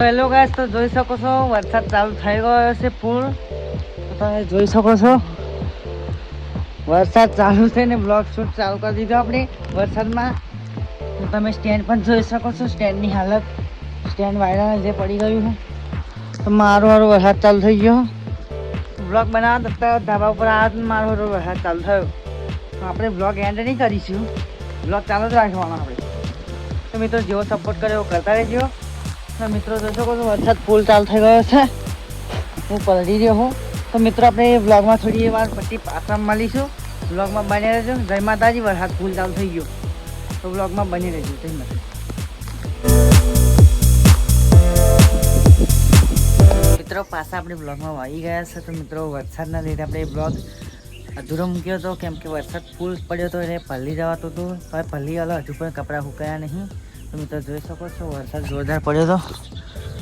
Hello guys તો જોઈ શકો છો, વરસાદ ચાલુ થઈ ગયો છે પૂર. તો તમે જોઈ શકો છો. વરસાદ ચાલુ છે ને બ્લોગ શૂટ ચાલુ કરી દીધો આપણે વરસાદમાં. તો તમે સ્ટેન્ડ પણ જોઈ શકો છો, સ્ટેન્ડની હાલત. સ્ટેન્ડ વાયરા જે પડી ગયું છે. તો મારો હારો વરસાદ ચાલુ થઈ ગયો. બ્લોગ બનાવવા અત્યારે ધાબા ઉપર આ મારો હારો વરસાદ ચાલુ થયો. તો આપણે બ્લોગ એન્ડ નહીં કરીશું. બ્લોગ ચાલુ જ રાખવાનો આપણે. તો મિત્રો, જેવો સપોર્ટ કર્યો, કરતા રહેજો. તો મિત્રો જોઈ શકો છો વરસાદ ફૂલ ચાલુ થઈ ગયો છે. હું પલટી રહ્યો હું. તો મિત્રો, આપણે બ્લોગમાં થોડી વાર પછી પાછા મળીશું. બ્લોગમાં બની રહેજો. જય માતાજી, વરસાદ ફૂલ ચાલુ થઈ ગયો. તો બ્લોગમાં બની રહેજો. જય માતા મિત્રો, પાછા આપણે બ્લોગમાં આવી ગયા છે. તો મિત્રો, વરસાદના લીધે આપણે બ્લોગ અધૂરો મૂક્યો હતો. કેમ કે વરસાદ ફૂલ પડ્યો હતો, એટલે પલ્લી જવાતું હતું. પણ પલ્લી વાળો હજુ પણ કપડાં સુકાયા નહીં. તો મિત્રો જોઈ શકો છો, વરસાદ જોરદાર પડ્યો હતો.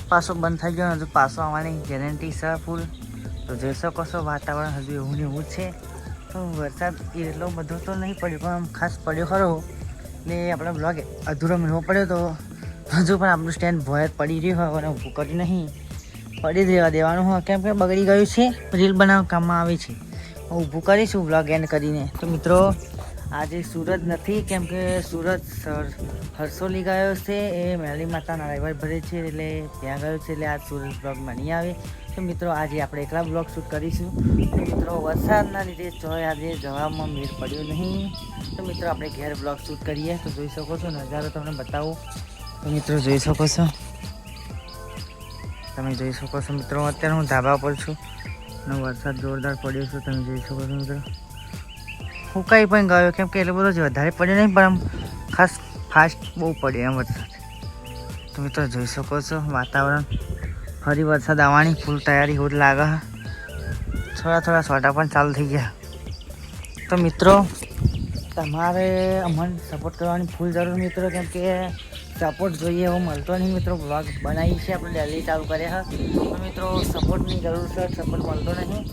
પાછો બંધ થઈ ગયો, હજુ પાછો આવવાની ગેરંટી છે ફૂલ તો જોઈ શકો છો, વાતાવરણ હજુ એવું ને એવું છે. તો વરસાદ એટલો બધો તો નહીં પડ્યો, પણ આમ ખાસ પડ્યો ખરો. ને આપણો બ્લોગ અધૂરો મેળવો પડ્યો તો, હજુ પણ આપણું સ્ટેન્ડ ભોય પડી રહ્યું હોય, અને ઊભું કર્યું નહીં. પડી રહેવા દેવાનું હોય, કેમ કે બગડી ગયું છે. રીલ બનાવવા કામમાં આવે છે. હું ઊભું કરીશું બ્લોગ એન્ડ કરીને. તો મિત્રો આજે સુરત નથી, કેમ કે સુરત સર હર્ષોલી ગયો છે, એ મેલી માતાના રવિવાર ભરે છે, એટલે ત્યાં ગયો છે, એટલે આજ સુરત બ્લોગમાં નહીં આવે. તો મિત્રો, આજે આપણે એકલા બ્લોગ શૂટ કરીશું. તો મિત્રો, વરસાદના લીધે ચોય આજે જવામાં મેળ પડ્યો નહીં. તો મિત્રો, આપણે ઘેર બ્લોગ શૂટ કરીએ. તો જોઈ શકો છો, નજારો તમને બતાવું. તો મિત્રો, જોઈ શકો છો. તમે જોઈ શકો છો, મિત્રો, અત્યારે હું ધાબા પર છું. અને વરસાદ જોરદાર પડ્યો છે, તમે જોઈ શકો છો, મિત્રો. હું કંઈ પણ ગયો, કેમ કે એટલો બધો જ વધારે પડ્યો નહીં, પણ આમ ખાસ ફાસ્ટ બહુ પડ્યો એમ વરસાદ. તો મિત્રો જોઈ શકો છો, વાતાવરણ. ફરી વરસાદ આવવાની ફૂલ તૈયારી હોત લાગે. થોડા થોડા સોટા પણ ચાલુ થઈ ગયા. તો મિત્રો, તમારે અમને સપોર્ટ કરવાની ફૂલ જરૂર મિત્રો, કેમ કે સપોર્ટ જોઈએ એવો મળતો નહીં મિત્રો. બ્લોગ બનાવી છે, આપણે ડેલી ચાલુ કર્યા તો મિત્રો સપોર્ટની જરૂર છે સપોર્ટ મળતો નહીં.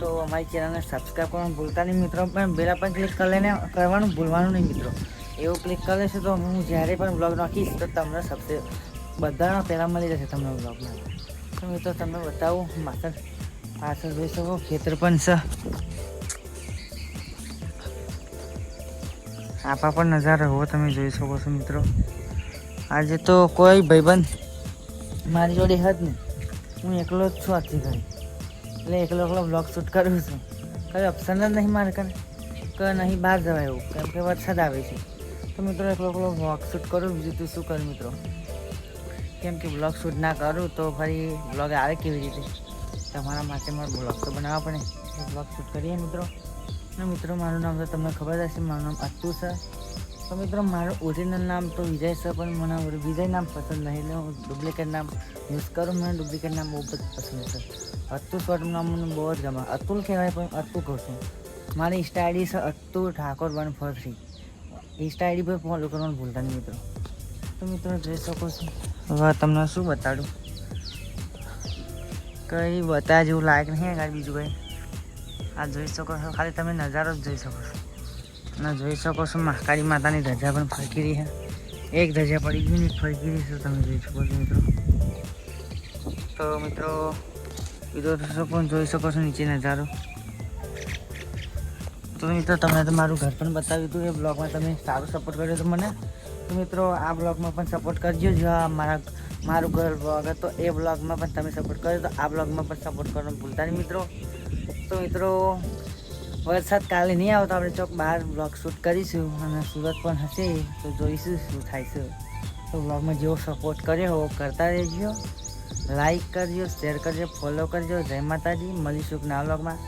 તો અમારી ચેનલને સબસ્ક્રાઈબ કરવાનું ભૂલતા નહીં મિત્રો. પણ બેલા પર ક્લિક કરી લઈને કરવાનું ભૂલવાનું નહીં મિત્રો. એવું ક્લિક કરી લેશો તો હું જ્યારે પણ બ્લોગ નાખીશ તો તમને સબસે બધાના પહેલાં મળી જશે તમને બ્લોગમાં તો મિત્રો તમને બતાવું, માત્ર પાછળ જોઈ શકો, ખેતર પણ છે. આપા પણ નજારો હોવો તમે જોઈ શકો છો મિત્રો. આજે તો કોઈ ભાઈબંધ મારી જોડે હદ નહીં. હું એકલો જ છું આથી ઘરે એટલે એકલો એકલો બ્લોગ શૂટ કરું છું. કઈ ઓપ્શન જ નહીં મારે કને. કે નહીં, બહાર જવાય એવું. કેમ કે વરસાદ આવે છે. તો મિત્રો, એકલો એકલો બ્લોગ શૂટ કરું. બીજું તું શું કરું મિત્રો? કેમ કે બ્લોગ શૂટ ના કરું તો ફરી બ્લોગ આવે કેવી રીતે? તમારા માટે મારો બ્લોગ તો બનાવવા પડે. બ્લોગ શૂટ કરીએ મિત્રો. ને મિત્રો, મારું નામ તો તમને ખબર હશે. મારું નામ અત્તુ છે. તો મિત્રો, મારું ઓરિજિનલ નામ તો વિજય છે, પણ મને વિજય નામ પસંદ નહીં, એટલે હું ડુપ્લિકેટ નામ યુઝ કરું, મને ડુપ્લિકેટ નામ બહુ જ પસંદ છે. અતુલ શોર્ટ નામ મને બહુ જ ગમે. અતુલ કહેવાય, પણ અતુલ કહું છું. મારી ઇન્સ્ટા આઈડી છે Atul Thakor one four three. Insta ID પર ફોલો કરવાનું ભૂલતા નહીં મિત્રો. તો મિત્રો, જોઈ શકો છો. હવે તમને શું બતાડું? કંઈ બતા જેવું લાયક નહીં કાંઈ બીજું કંઈ. આ જોઈ શકો છો. ખાલી તમે નજારો જ જોઈ શકો છો. અને જોઈ શકો છો, મહાકાળી માતાની ધજા પણ ફરકી રહી છે. એક ધજા પડી ગઈ ને ફરકી રહી છે તમે જોઈ શકો છો, મિત્રો. તો, મિત્રો બીજો પણ જોઈ શકો છો નીચે નજારો. તો, મિત્રો તમે તો મારું ઘર પણ બતાવ્યું હતું, એ બ્લોગમાં તમે સારો સપોર્ટ કર્યો હતો મને. તો, મિત્રો, આ બ્લોગમાં પણ સપોર્ટ કરજો. જો મારા, મારું ઘર બ્લોગ હતો, એ બ્લોગમાં પણ તમે સપોર્ટ કર્યો તો આ બ્લોગમાં પણ સપોર્ટ કરવાનું ભૂલતા નહીં, મિત્રો. તો, મિત્રો વરસાદ કાલે નહીં આવતો, આપણે ચોક બહાર બ્લોગ શૂટ કરીશું અને સુરત પણ હશે, તો જોઈશું શું થાય છે. તો બ્લોગમાં જેવો સપોર્ટ કર્યો હોવો કરતા રહેજો. લાઈક કરજો શેર કરજો ફોલો કરજો. જય માતાજી, મળીશું ના બ્લોગમાં.